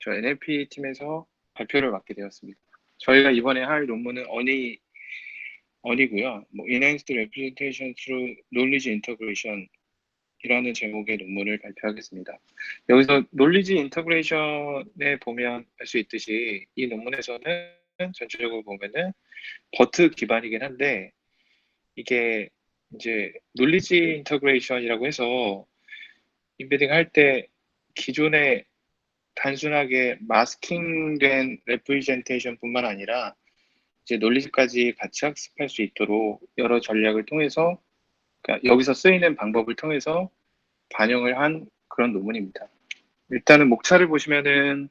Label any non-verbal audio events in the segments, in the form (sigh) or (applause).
저 NLP 팀에서 발표를 맡게 되었습니다. 저희가 이번에 할 논문은 어니 어니고요. 뭐 Enhanced Representation Through Knowledge Integration 이라는 제목의 논문을 발표하겠습니다. 여기서 Knowledge Integration에 보면 알 수 있듯이 이 논문에서는 전체적으로 보면은 버트 기반이긴 한데 이게 이제 Knowledge Integration이라고 해서 인베딩 할 때 기존에 단순하게 마스킹된 레프리젠테이션뿐만 아니라 이제 논리지까지 같이 학습할 수 있도록 여러 전략을 통해서 그러니까 여기서 쓰이는 방법을 통해서 반영을 한 그런 논문입니다. 일단은 목차를 보시면은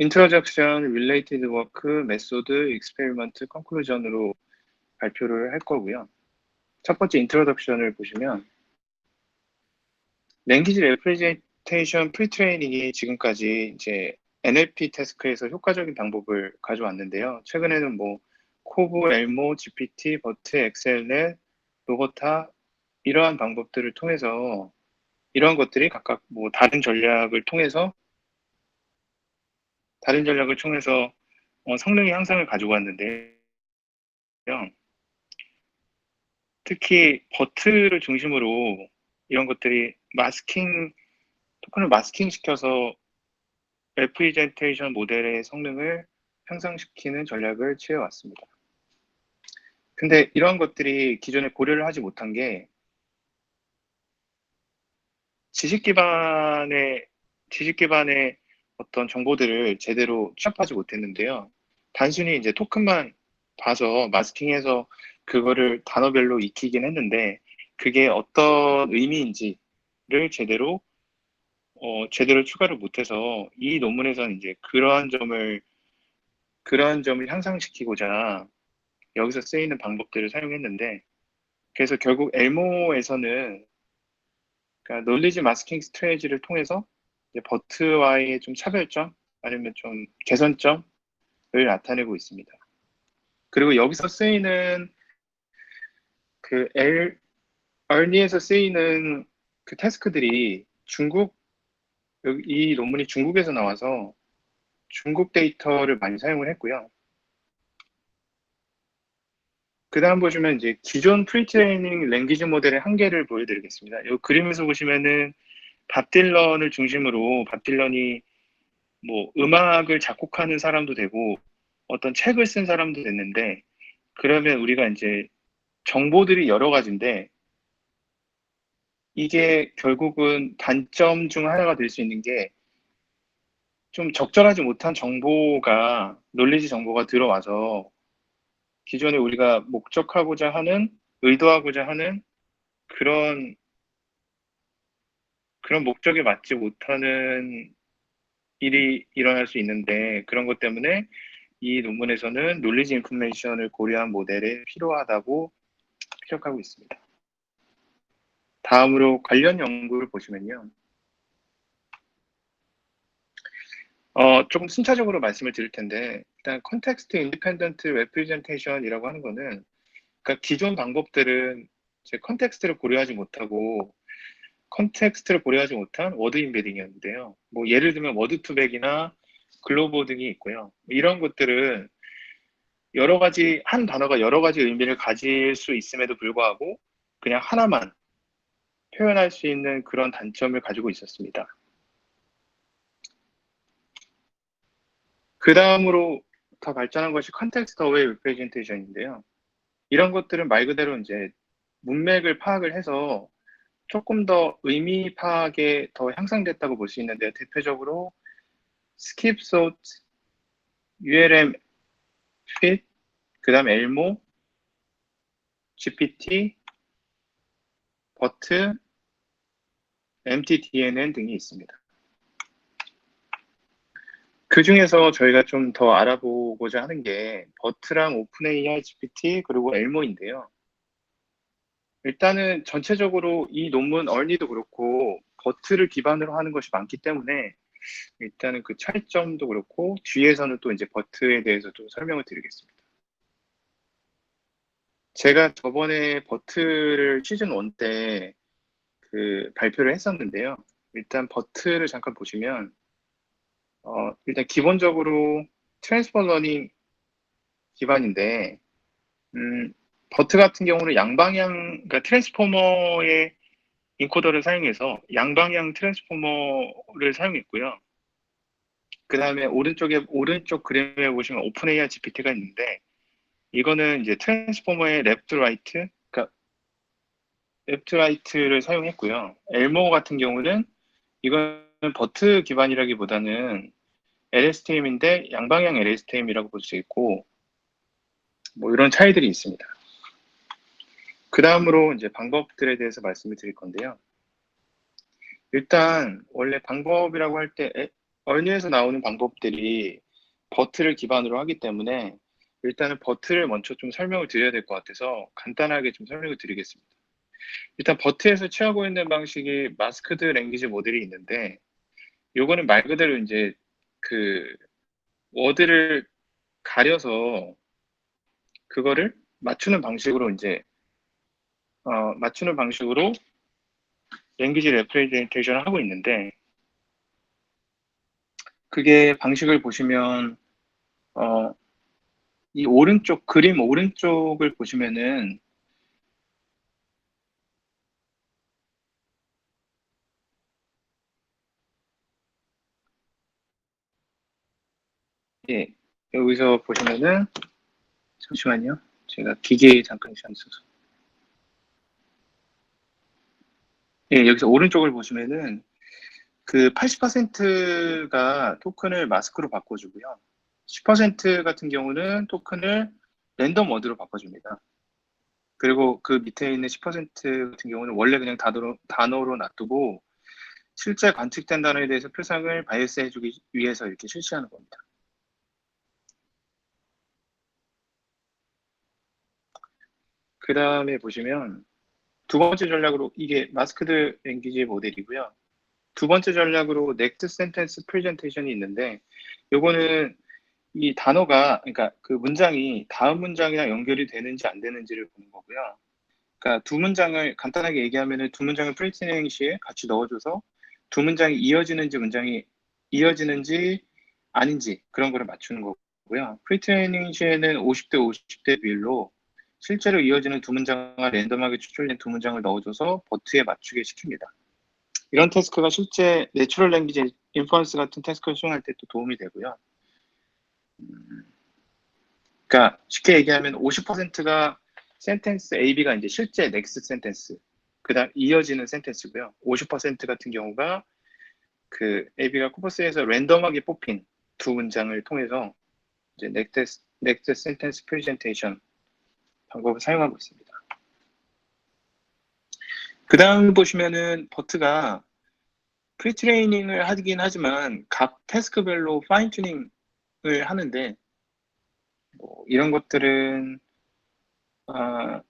Introduction, Related Work, Method, Experiment, Conclusion으로 발표를 할 거고요. 첫 번째 Introduction을 보시면 Representation Pre-Training이 지금까지 이제 NLP 태스크에서 효과적인 방법을 가져왔는데요. 최근에는 뭐 코브, 엘모, GPT, 버트, 엑셀넷, 로버타 이러한 방법들을 통해서 이러한 것들이 각각 뭐 다른 전략을 통해서 다른 전략을 통해서 어, 성능의 향상을 가지고 왔는데요. 특히 버트를 중심으로 이런 것들이 마스킹 토큰을 마스킹 시켜서 레프리젠테이션 모델의 성능을 향상시키는 전략을 취해왔습니다. 근데 이런 것들이 기존에 고려를 하지 못한 게 지식 기반의 지식 기반의 어떤 정보들을 제대로 취합하지 못했는데요. 단순히 이제 토큰만 봐서 마스킹해서 그거를 단어별로 익히긴 했는데 그게 어떤 의미인지를 제대로 어, 제대로 추가를 못해서 이 논문에서는 이제 그러한 점을 그러한 점을 향상시키고자 여기서 쓰이는 방법들을 사용했는데 그래서 결국 엘모에서는 그러니까 논리지 마스킹 스트레지를 통해서 버트와의 좀 차별점 아니면 좀 개선점을 나타내고 있습니다. 그리고 여기서 쓰이는 그 엘, 얼니에서 쓰이는 그 태스크들이 중국 이 논문이 중국에서 나와서 중국 데이터를 많이 사용을 했고요. 그 다음 보시면 이제 기존 프리트레이닝 랭귀지 모델의 한계를 보여드리겠습니다. 이 그림에서 보시면은 밥 딜런을 중심으로 밥 딜런이 뭐 음악을 작곡하는 사람도 되고 어떤 책을 쓴 사람도 됐는데 그러면 우리가 이제 정보들이 여러 가지인데 이게 결국은 단점 중 하나가 될 수 있는 게 좀 적절하지 못한 정보가 논리지 정보가 들어와서 기존에 우리가 목적하고자 하는 의도하고자 하는 그런 그런 목적에 맞지 못하는 일이 일어날 수 있는데 그런 것 때문에 이 논문에서는 논리지 인포메이션을 고려한 모델이 필요하다고 피력하고 있습니다. 다음으로 관련 연구를 보시면요. 어, 조금 순차적으로 말씀을 드릴 텐데, 일단 컨텍스트 인디펜던트 레프리젠테이션이라고 하는 거는, 그러니까 기존 방법들은 제 컨텍스트를 고려하지 못하고, 컨텍스트를 고려하지 못한 워드 인베딩이었는데요. 뭐 예를 들면 워드 투백이나 글로버 등이 있고요. 이런 것들은 여러 가지 한 단어가 여러 가지 의미를 가질 수 있음에도 불구하고 그냥 하나만 표현할 수 있는 그런 단점을 가지고 있었습니다. 그 다음으로 더 발전한 것이 컨텍스트 어웨이 리프레젠테이션인데요. 이런 것들은 말 그대로 이제 문맥을 파악을 해서 조금 더 의미 파악에 더 향상됐다고 볼 수 있는데요. 대표적으로 skip sort, ULM fit, 그 다음 엘모, GPT, 버트, MTDNN 등이 있습니다. 그 중에서 저희가 좀 더 알아보고자 하는 게 버트랑 오픈AI GPT 그리고 엘모인데요. 일단은 전체적으로 이 논문 얼니도 그렇고 버트를 기반으로 하는 것이 많기 때문에 일단은 그 차이점도 그렇고 뒤에서는 또 이제 버트에 대해서도 설명을 드리겠습니다. 제가 저번에 버트를 시즌 1 때 그 발표를 했었는데요. 일단 버트를 잠깐 보시면 어, 일단 기본적으로 트랜스퍼 러닝 기반인데, 음, 버트 같은 경우는 양방향, 그러니까 트랜스포머의 인코더를 사용해서 양방향 트랜스포머를 사용했고요. 그 다음에 오른쪽에, 오른쪽 그림에 보시면 오픈 AR GPT가 있는데, 이거는 이제 트랜스포머의 랩트 라이트, 그러니까 랩트 라이트를 사용했고요. 엘모 같은 경우는 이건 버트 기반이라기보다는 LSTM인데 양방향 LSTM이라고 볼 수 있고, 뭐 이런 차이들이 있습니다. 그 다음으로 이제 방법들에 대해서 말씀을 드릴 건데요. 일단 원래 방법이라고 할 때 얼니에서 나오는 방법들이 버트를 기반으로 하기 때문에 일단은 버트를 먼저 좀 설명을 드려야 될 것 같아서 간단하게 좀 설명을 드리겠습니다. 일단 버트에서 취하고 있는 방식이 마스크드 랭귀지 모델이 있는데 요거는 말 그대로 이제 그 워드를 가려서 그거를 맞추는 방식으로 이제 어, 맞추는 방식으로 랭귀지 레프레젠테이션을 하고 있는데 그게 방식을 보시면 어, 이 오른쪽 그림 오른쪽을 보시면은 예, 여기서 보시면은 잠시만요. 제가 기계에 잠깐 시간 있어서. 예, 여기서 오른쪽을 보시면은 그 80%가 토큰을 마스크로 바꿔주고요. 10% 같은 경우는 토큰을 랜덤 워드로 바꿔줍니다. 그리고 그 밑에 있는 10% 같은 경우는 원래 그냥 단어로, 단어로 놔두고 실제 관측된 단어에 대해서 표상을 바이어스 해주기 위해서 이렇게 실시하는 겁니다. 그 다음에 보시면 두 번째 전략으로 이게 마스크드 랭귀지 모델이고요. 두 번째 전략으로 넥스트 센텐스 프레젠테이션이 있는데 요거는 이 단어가 그러니까 그 문장이 다음 문장이랑 연결이 되는지 안 되는지를 보는 거고요. 그러니까 두 문장을 간단하게 얘기하면은 두 문장을 프리트닝 시에 같이 넣어줘서 두 문장이 이어지는지 문장이 이어지는지 아닌지 그런 거를 맞추는 거고요. 프리트레이닝 시에는 50대 50대 비율로 실제로 이어지는 두 문장과 랜덤하게 추출된 두 문장을 넣어줘서 버트에 맞추게 시킵니다. 이런 태스크가 실제 내추럴 랭귀지 인퍼런스 같은 태스크를 수행할 때 또 도움이 되고요. 음, 그러니까 쉽게 얘기하면 50%가 센텐스 AB가 이제 실제 넥스트 센텐스, 그다음 이어지는 센텐스고요. 50% 같은 경우가 그 AB가 코퍼스에서 랜덤하게 뽑힌 두 문장을 통해서 이제 넥스트 넥스트 센텐스 프레젠테이션 방법을 사용하고 있습니다. 그 다음 보시면은 버트가 프리트레이닝을 하긴 하지만 각 태스크별로 파인 튜닝을 하는데 뭐 이런 것들은 어,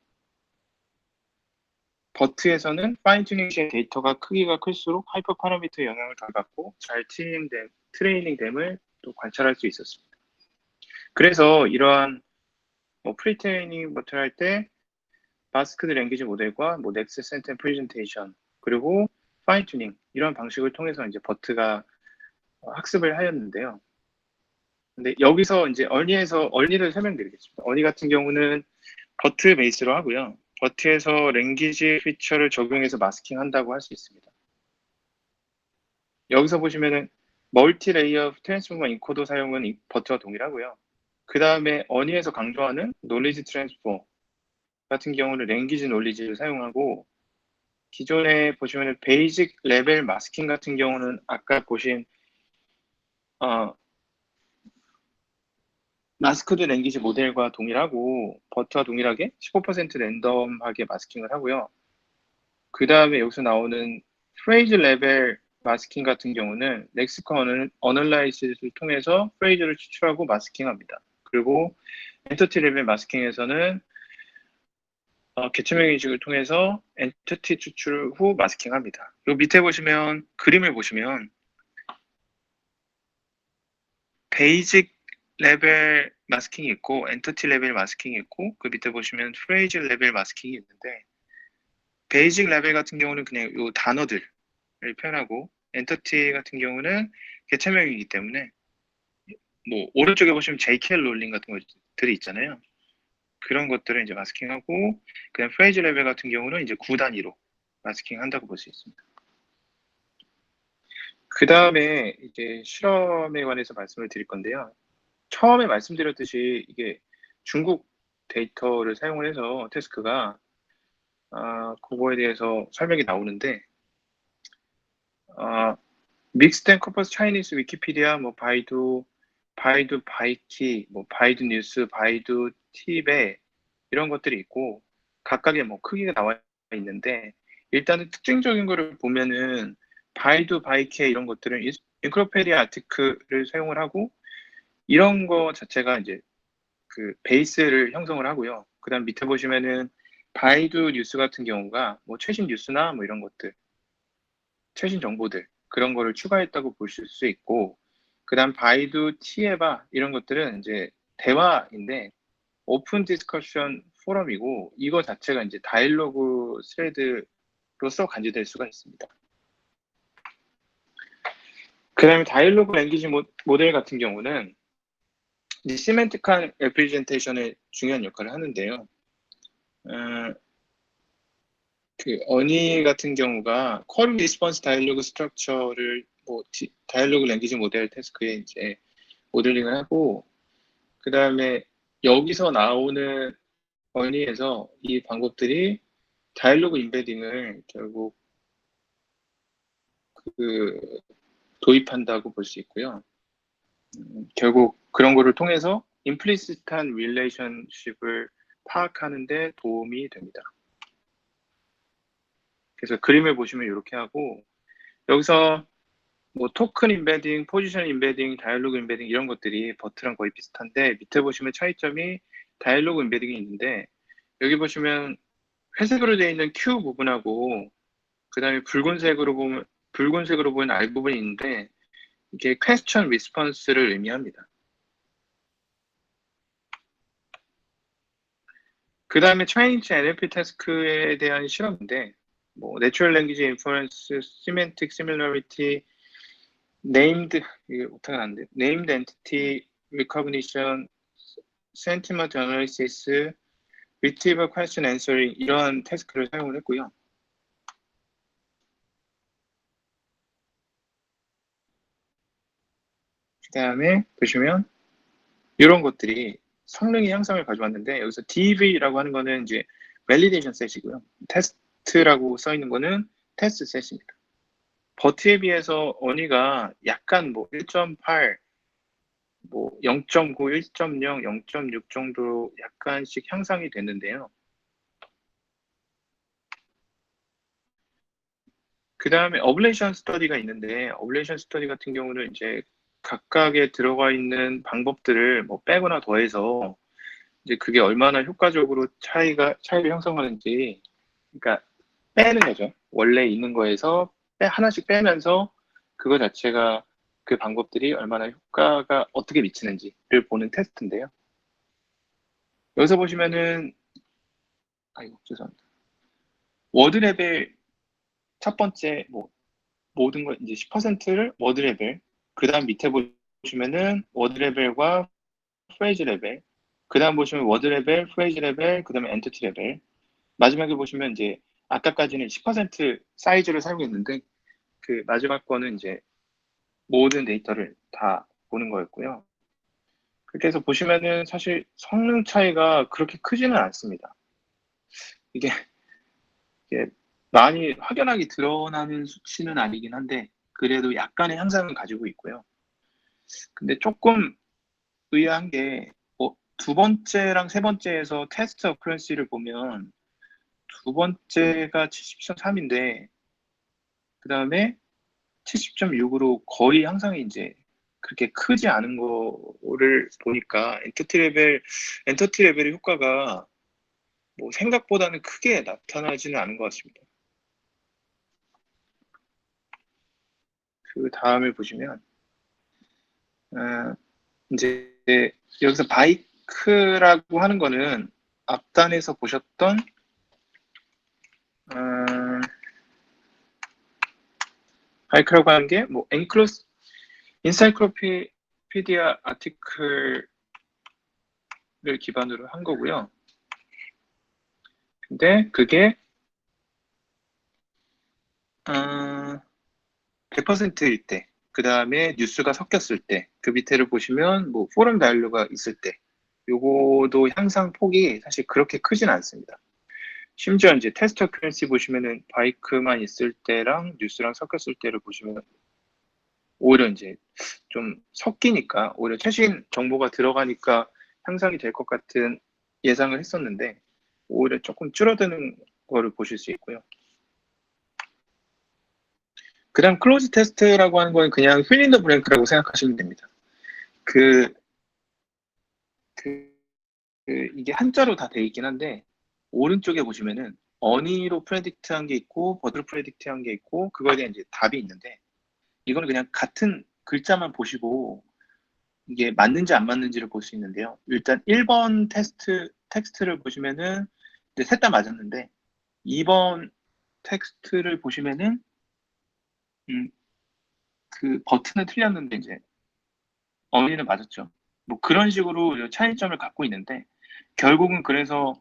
버트에서는 파인 튜닝 시의 데이터가 크기가 클수록 하이퍼 파라미터 영향을 덜 받고 잘 트레이닝됨, 트레이닝됨을 또 관찰할 수 있었습니다. 그래서 이러한 뭐 프리트레이닝 버튼 할때 마스크드 랭귀지 모델과 뭐 넥스 센텐 프레젠테이션 그리고 파인 튜닝 이런 방식을 통해서 이제 버트가 학습을 하였는데요. 근데 여기서 이제 얼니에서 얼니를 설명드리겠습니다. 얼니 같은 경우는 버트 베이스로 하고요. 버트에서 랭귀지 피처를 적용해서 마스킹 한다고 할 수 있습니다. 여기서 보시면은 멀티 레이어 트랜스포머 인코더 사용은 버트와 동일하고요. 그 다음에 어니에서 강조하는 놀리지 트랜스포 같은 경우는 랭귀지 놀리지를 사용하고 기존에 보시면 베이직 레벨 마스킹 같은 경우는 아까 보신 어, 마스크드 랭귀지 모델과 동일하고 버트와 동일하게 15% 랜덤하게 마스킹을 하고요. 그 다음에 여기서 나오는 프레이즈 레벨 마스킹 같은 경우는 렉스컨 어널라이시스를 통해서 프레이즈를 추출하고 마스킹합니다. 그리고 엔터티 레벨 마스킹에서는 어, 개체명 인식을 통해서 엔티티 추출 후 마스킹합니다. 요 밑에 보시면 그림을 보시면 베이직 레벨 마스킹이 있고 엔터티 레벨 마스킹이 있고 그 밑에 보시면 프레이즈 레벨 마스킹이 있는데 베이직 레벨 같은 경우는 그냥 요 단어들을 표현하고 엔터티 같은 경우는 개체명이기 때문에 뭐 오른쪽에 보시면 JKL 롤링 같은 것들이 있잖아요. 그런 것들을 이제 마스킹하고 그냥 프레이즈 레벨 같은 경우는 이제 9 단위로 마스킹 한다고 볼 수 있습니다. 그 다음에 이제 실험에 관해서 말씀을 드릴 건데요. 처음에 말씀드렸듯이 이게 중국 데이터를 사용을 해서 태스크가 아, 그거에 대해서 설명이 나오는데 아, 믹스된 커퍼스 차이니스 위키피디아 뭐 바이두 바이두 바이키 뭐 바이두 뉴스 바이두 팁에 이런 것들이 있고 각각의 뭐 크기가 나와 있는데 일단은 특징적인 거를 보면은 바이두 바이케 이런 것들은 인크로페디아 아티클을 사용을 하고 이런 거 자체가 이제 그 베이스를 형성을 하고요. 그 다음 밑에 보시면은 바이두 뉴스 같은 경우가 뭐 최신 뉴스나 뭐 이런 것들 최신 정보들 그런 거를 추가했다고 보실 수 있고 그 다음 바이두 티에바 이런 것들은 이제 대화인데 오픈 디스커션 포럼이고 이거 자체가 이제 다이로그 스레드로서 간주될 수가 있습니다. 그 다음에 다이로그 랭귀지 모델 같은 경우는 이제 시멘틱한 레프리젠테이션에 중요한 역할을 하는데요. 어, 그 어니 같은 경우가 쿼리 리스폰스 다이로그 스트럭처를 뭐 디, 다이로그 랭귀지 모델 태스크에 이제 모델링을 하고 그 다음에 여기서 나오는 어니에서 이 방법들이 다이로그 인베딩을 결국 그 도입한다고 볼 수 있고요. 음, 결국 그런 거를 통해서 임플리시트한 릴레이션십을 파악하는 데 도움이 됩니다. 그래서 그림을 보시면 이렇게 하고 여기서 뭐 토큰 인베딩, 포지션 인베딩, 다이얼로그 인베딩 이런 것들이 버트랑 거의 비슷한데 밑에 보시면 차이점이 다이얼로그 인베딩이 있는데 여기 보시면 회색으로 되어 있는 Q 부분하고 그 다음에 붉은색으로 보면 붉은색으로 보이는 R 부분이 있는데 이게 question response를 의미합니다. 그 다음에 차이니즈 NLP 태스크에 대한 실험인데 뭐 Natural Language Inference, Semantic Similarity, Named 이게 Entity Recognition, Sentiment Analysis, Retrieval Question Answering 이런 태스크를 사용을 했고요. 그 다음에 보시면 이런 것들이 성능의 향상을 가져왔는데 여기서 DV라고 하는 거는 이제 밸리데이션 셋이고요. 테스트라고 써 있는 거는 테스트 셋입니다. 버트에 비해서 어니가 약간 뭐 1.8, 뭐 0.9, 1.0, 0.6 정도 약간씩 향상이 됐는데요. 그 다음에 어블레이션 스터디가 있는데 어블레이션 스터디 같은 경우는 이제 각각에 들어가 있는 방법들을 뭐 빼거나 더해서 이제 그게 얼마나 효과적으로 차이가 차이를 형성하는지 그러니까 빼는 거죠. 원래 있는 거에서 빼 하나씩 빼면서 그거 자체가 그 방법들이 얼마나 효과가 어떻게 미치는지를 보는 테스트인데요. 여기서 보시면은 아이고 죄송합니다. 워드 레벨 첫 번째 뭐 모든 거 이제 10%를 워드 레벨 그 다음 밑에 보시면은 워드 레벨과 프레이즈 레벨 그 다음 보시면 워드 레벨, 프레이즈 레벨, 그 다음에 엔티티 레벨 마지막에 보시면 이제 아까까지는 10% 사이즈를 사용했는데 그 마지막 거는 이제 모든 데이터를 다 보는 거였고요. 그렇게 해서 보시면은 사실 성능 차이가 그렇게 크지는 않습니다. 이게, 이게 많이 확연하게 드러나는 수치는 아니긴 한데 그래도 약간의 향상은 가지고 있고요. 근데 조금 의아한 게, 뭐, 두 번째랑 세 번째에서 테스트 어크런시를 보면, 두 번째가 70.3인데, 그 다음에 70.6으로 거의 향상이 이제 그렇게 크지 않은 거를 보니까 엔터티 레벨, 엔터티 레벨의 효과가 뭐 생각보다는 크게 나타나지는 않은 것 같습니다. 그 다음을 보시면 어, 이제 여기서 바이크라고 하는 거는 앞단에서 보셨던 어, 바이크라고 하는 게 뭐 엔클로스 인사이클로피디아 아티클을 기반으로 한 거고요. 근데 그게 어, 100%일 때, 그 다음에 뉴스가 섞였을 때, 그 밑에를 보시면 뭐 포럼 다일로가 있을 때, 요거도 향상 폭이 사실 그렇게 크진 않습니다. 심지어 이제 테스트 어큐런시 보시면은 바이크만 있을 때랑 뉴스랑 섞였을 때를 보시면 오히려 이제 좀 섞이니까 오히려 최신 정보가 들어가니까 향상이 될 것 같은 예상을 했었는데 오히려 조금 줄어드는 거를 보실 수 있고요. 그 다음 클로즈 테스트라고 하는 건 그냥 휠린더 브랭크라고 생각하시면 됩니다. 그, 그, 그 이게 한자로 다 돼 있긴 한데 오른쪽에 보시면은 어니로 프레딕트 한 게 있고 버드로 프레딕트 한 게 있고 그거에 대한 이제 답이 있는데 이거는 그냥 같은 글자만 보시고 이게 맞는지 안 맞는지를 볼 수 있는데요. 일단 1번 테스트 텍스트를 보시면은 셋 다 맞았는데 2번 텍스트를 보시면은 음, 그 버튼은 틀렸는데 이제 어휘는 맞았죠. 뭐 그런 식으로 차이점을 갖고 있는데 결국은 그래서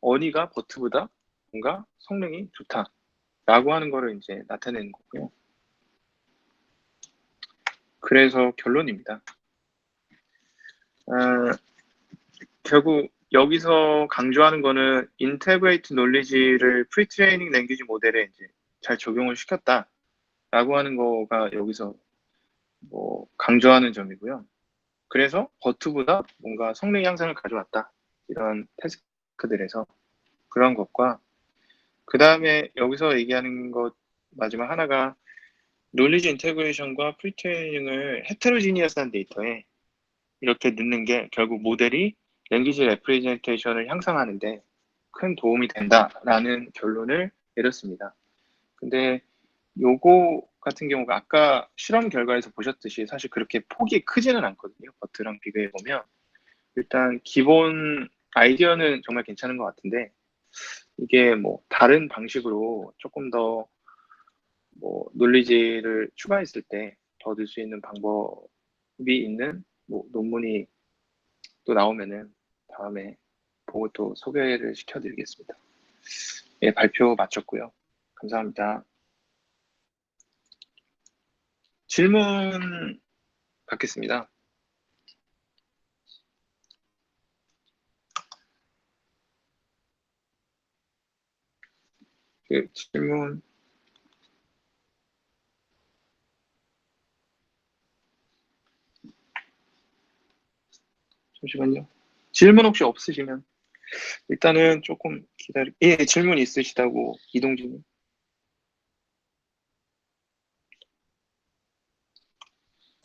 어니가 버트보다 뭔가 성능이 좋다라고 하는 거를 이제 나타내는 거고요. 그래서 결론입니다. 어, 결국 여기서 강조하는 거는 인테그레이트 논리지를 프리트레이닝 랭귀지 모델에 이제 잘 적용을 시켰다 라고 하는 거가 여기서 뭐 강조하는 점이고요. 그래서 버트보다 뭔가 성능 향상을 가져왔다 이런 태스크들에서 그런 것과 그 다음에 여기서 얘기하는 것 마지막 하나가 논리지 인테그레이션과 프리트레이닝을 헤테로지니어스한 데이터에 이렇게 넣는 게 결국 모델이 랭귀지 레프레젠테이션을 향상하는데 큰 도움이 된다라는 결론을 내렸습니다. 근데 요거 같은 경우가 아까 실험 결과에서 보셨듯이 사실 그렇게 폭이 크지는 않거든요. 버트랑 비교해 보면 일단 기본 아이디어는 정말 괜찮은 것 같은데 이게 뭐 다른 방식으로 조금 더 뭐 논리지를 추가했을 때더 넣을 수 있는 방법이 있는 뭐 논문이 또 나오면은 다음에 보고 또 소개를 시켜드리겠습니다. 예, 발표 마쳤고요. 감사합니다. 질문 받겠습니다. 그 질문 잠시만요. 질문 혹시 없으시면 일단은 조금 기다리. 예, 질문 있으시다고 이동진님.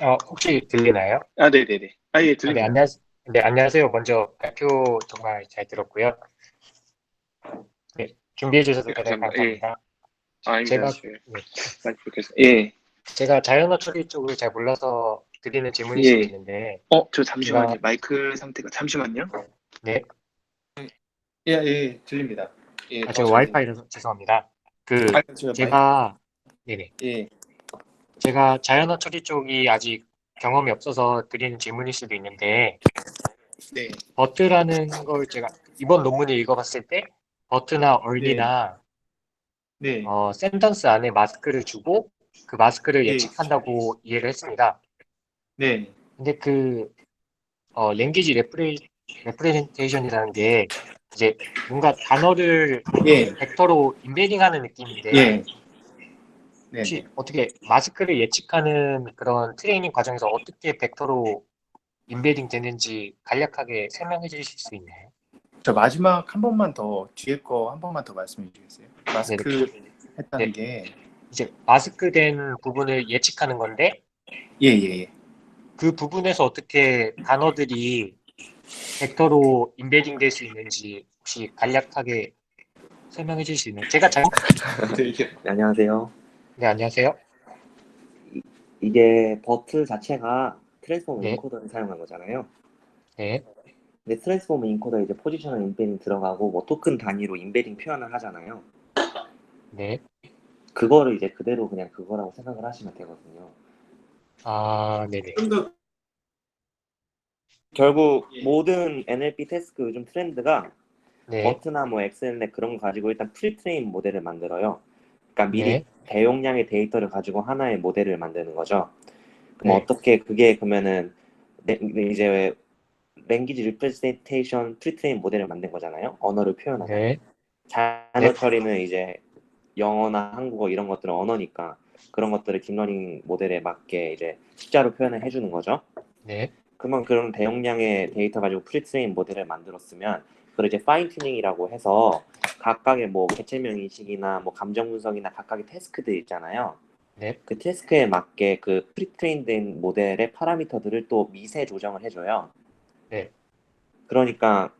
어, 혹시 들리나요? 아, 네, 네, 네. 아, 예, 아, 네, 들립니다. 안녕, 네, 안녕하세요. 먼저 발표 정말 잘 들었고요. 네, 준비해 주셔서 네, 대단히 감사합니다. 감사합니다. 아. 제가- 제가 네. 많이 부족해서. 예. 제가 자연어 처리 쪽을 잘 몰라서 드리는 질문이 예. 있는데, 어, 저 잠시만요. 제가- 마이크 상태가 잠시만요. 네, 예, 예, 들립니다. 예, 아, 제가 와이파이라서 죄송합니다. 그, 아, 제가 제가, 네네, 예, 제가 자연어 처리 쪽이 아직 경험이 없어서 드리는 질문일 수도 있는데, 네, 버트라는 걸 제가 이번 논문을 읽어봤을 때, 버트나 얼리나 네, 어, 센턴스 안에 마스크를 주고 그 마스크를 예. 예측한다고 이해를 했습니다. 네, 근데 그 어, 랭귀지 레프레, 레프레젠테이션이라는 게 이제 뭔가 단어를 예, 벡터로 인베딩하는 느낌인데 예, 네. 혹시 어떻게 마스크를 예측하는 그런 트레이닝 과정에서 어떻게 벡터로 인베딩 되는지 간략하게 설명해 주실 수 있나요? 저 마지막 한 번만 더 뒤에 거 한 번만 더 말씀해 주겠어요? 마스크 했다는 네. 게, 이제 마스크 된 부분을 예측하는 건데 예, 예, 예. 그 부분에서 어떻게 단어들이 벡터로 인베딩 될 수 있는지 혹시 간략하게 설명해 주실 수 있나요? 제가 잘못 (laughs) 되게- 네, 안녕하세요. 네 안녕하세요. 이게 버트 자체가 트랜스포머 네. 인코더를 사용한 거잖아요. 네, 근데 트랜스포머 인코더에 이제 포지셔널 인베딩 들어가고 뭐 토큰 단위로 인베딩 표현을 하잖아요. 네, 그거를 이제 그대로 그냥 그거라고 생각을 하시면 되거든요. 아, 네네. 결국 모든 NLP 태스크 요즘 트렌드가 네. 버트나 뭐 엑셀넷 그런 거 가지고 일단 프리트레인 모델을 만들어요. 그러니까 미리 네. 대용량의 데이터를 가지고 하나의 모델을 만드는 거죠. 그럼 네. 어떻게 그게 그러면은 네, 이제 랭귀지 리프레젠테이션 프리트레인 모델을 만든 거잖아요. 언어를 표현하는. 네. 단어 네. 처리는 이제 영어나 한국어 이런 것들은 언어니까 그런 것들을 딥러닝 모델에 맞게 이제 숫자로 표현을 해주는 거죠. 네. 그러면 그런 대용량의 데이터 가지고 프리트레인 모델을 만들었으면 그걸 이제 파인 튜닝이라고 해서 각각의 뭐 개체명 인식이나 뭐 감정 분석이나 각각의 태스크들 있잖아요. 네. 그 태스크에 맞게 그 프리트레인된 모델의 파라미터들을 또 미세 조정을 해줘요. 네. 그러니까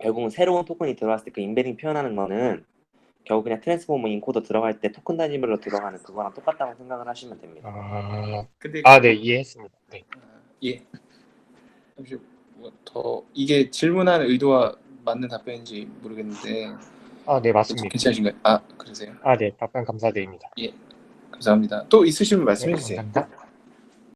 결국은 새로운 토큰이 들어왔을 때 그 인베딩 표현하는 거는 결국 그냥 트랜스포머 인코더 들어갈 때 토큰 단위별로 들어가는 그거랑 똑같다고 생각을 하시면 됩니다. 아, 근데 아, 네, 이해했습니다. 네. 예. 잠시 뭐더 이게 질문하는 의도와 맞는 답변인지 모르겠는데 아, 네, 맞습니다. 괜찮으신가요? 아 그러세요? 아, 네, 답변 감사드립니다. 감사합니다. 또 있으시면 말씀해 네, 주세요. 감사합니다.